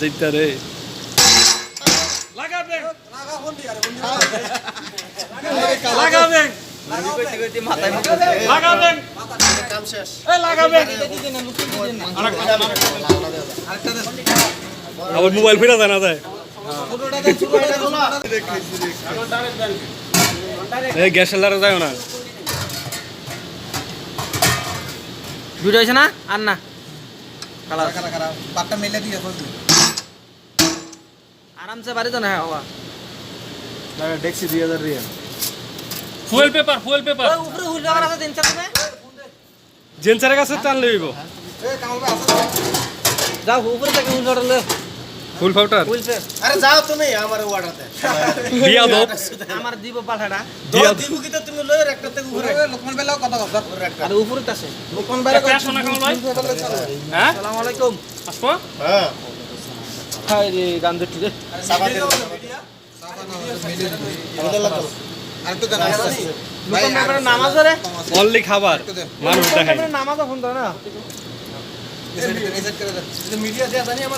দিকটা আবার মোবাইল ফিরা যায় না যায় এই গ্যাস লারে যায় না। ভিডিও হইছে না? আর না। আরামসে বাড়ি তো না হ্যাঁ বাবা দেখছি দুই হাজার real fuel paper fuel paper ওই উপরে হুল দেওয়ার আছে তিন চার দিনে জেন্সারের কাছে টান লইব যাও উপরে থেকে হুল দেওয়ার ফুল ফাউটার হুল সে আরে যাও তুমি আমার অর্ডার দে বিয়া দব আমার দিব পাঠাটা। দিয়া দিব কি তো তুমি লয়ের একটা থেকে ঘুরে লোকমান বেলাও কথা কথা আর উপরে আছে। লোকমান বেলা একটা শোনা কেমন ভাই? হ্যাঁ? আসসালামু আলাইকুম। আসব? হ্যাঁ। হাই রে গান রে। সাবা দে আর তো জানা লোকন ব্যাপারে নামাজ রে। অনলি খাবার। মানুষ ব্যাপারে নামাজ ফোন দাও না।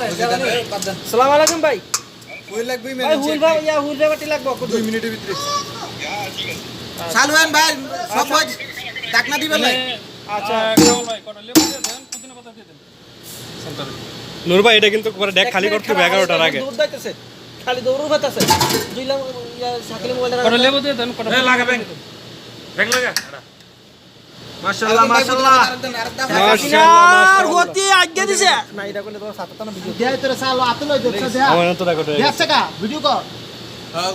আসসালামু আলাইকুম ভাই কই লাগবে ভাই হুল ভাই ইয়া লাগবো মিনিটের ভিতরে সব দিবেন আচ্ছা। কেমন ভাই কটা লেবু দিয়ে দেন পুদিনা পাতা দিয়ে দেন। সেন্টারে নূর ভাই এটা কিন্তু পরে ডেক খালি করতে হবে এগারোটার আগে। দুধ দাইতেছে। খালি দৌড়ু ভাতাছে দুই লাখ সাকিলে মোবাইলটা কটা লেবু দিয়ে দেন কটা লাগাবেন ব্যাগ লাগা। মাশাআল্লাহ মাশাআল্লাহ মাশাআল্লাহ, গতি আজ্ঞা দিছে না এটা করলে তো সাতটা না ভিডিও দেয় তোরে চালু আতলো দেখছ দে আমার তো দেখো দেখছ কা ভিডিও কর হ্যাঁ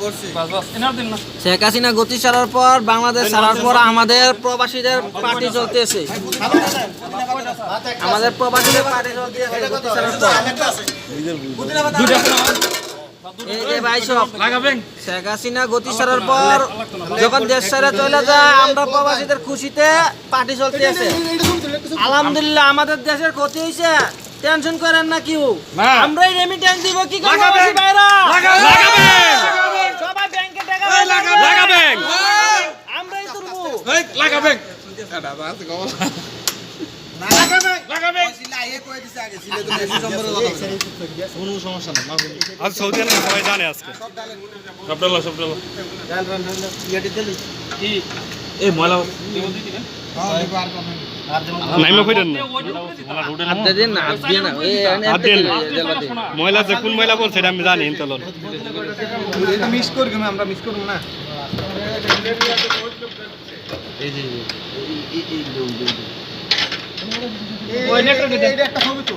শেখ হাসিনা গতি ছাড়ার পর বাংলাদেশ ছাড়ার পর আমাদের প্রবাসীদের পার্টি চলতেছে আমাদের প্রবাসীদের পার্টি চলতেছে এই যে ভাই সব। শেখ হাসিনা গতি ছাড়ার পর যখন দেশ ছেড়ে চলে যায় আমরা প্রবাসীদের খুশিতে পার্টি চলতে আছে। আলহামদুলিল্লাহ আমাদের দেশের ক্ষতি হয়েছে টেনশন করেন না কেউ। আমরাই রেমিটেন্স দিব কি করব ভাইরা? সবাই ব্যাংকে টাকা লাগাবেন। আমরাই তুলবো লাগাবেন। আজ সৌদি আরবে সবাই জানে আজকে সব ডালা সব ডালা কি? এই ময়লা এই। ময়লা যে কোন ময়লা বলছে আমি জানি মিস করব আমরা মিস করব না। নেটটা দিতে এটা একটা ছবি তো।